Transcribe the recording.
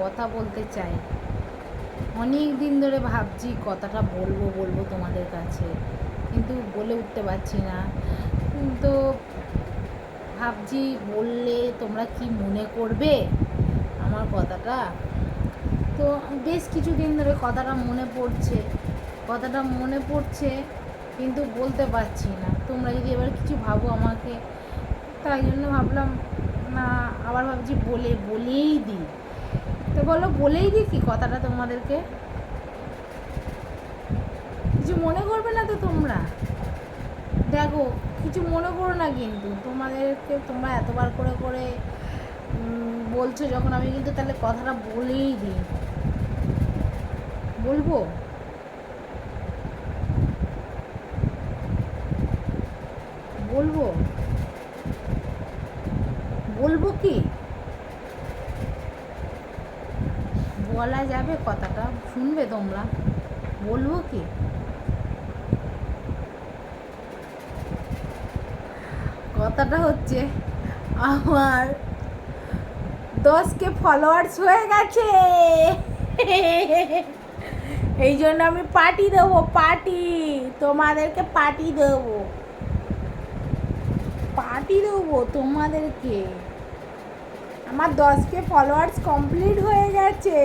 কথা বলতে চাই। অনেক দিন ধরে ভাবছি কথাটা বলব বলব তোমাদের কাছে। কিন্তু বলে উঠতে পারছি না। তো ভাবছি বললে তোমরা কি মনে করবে আমার কথাটা? তো বেশ কিছুদিন ধরে কথাটা মনে পড়ছে, কথাটা মনে পড়ছে কিন্তু বলতে পারছি না। তোমরা যদি এবার কিছু ভাবো আমাকে। তাই জন্য ভাবলাম, না, আবার ভাবছি বলে, বলেই দিই। তো বলো, বলেই কি কথাটা তোমাদেরকে। কিছু মনে করবে না তো তোমরা? দেখো, কিছু মনে করো না কিন্তু, তোমাদেরকে তোমরা এতবার করে করে বলছো যখন আমি কিন্তু তাহলে কথাটা বলেই দিই। বলব? বলব? বলব কি? বলা যাবে, কথাটা শুনবে তোমরা। বলব কি? কথাটা হচ্ছে, আমার দশকে ফলোয়ার্স হয়ে গেছে। এই জন্য আমি পার্টি দেবো পার্টি তোমাদেরকে পার্টি দেবো। পার্টি দেবো তোমাদেরকে। আমার দশকে ফলোয়ার্স কমপ্লিট হয়ে গেছে।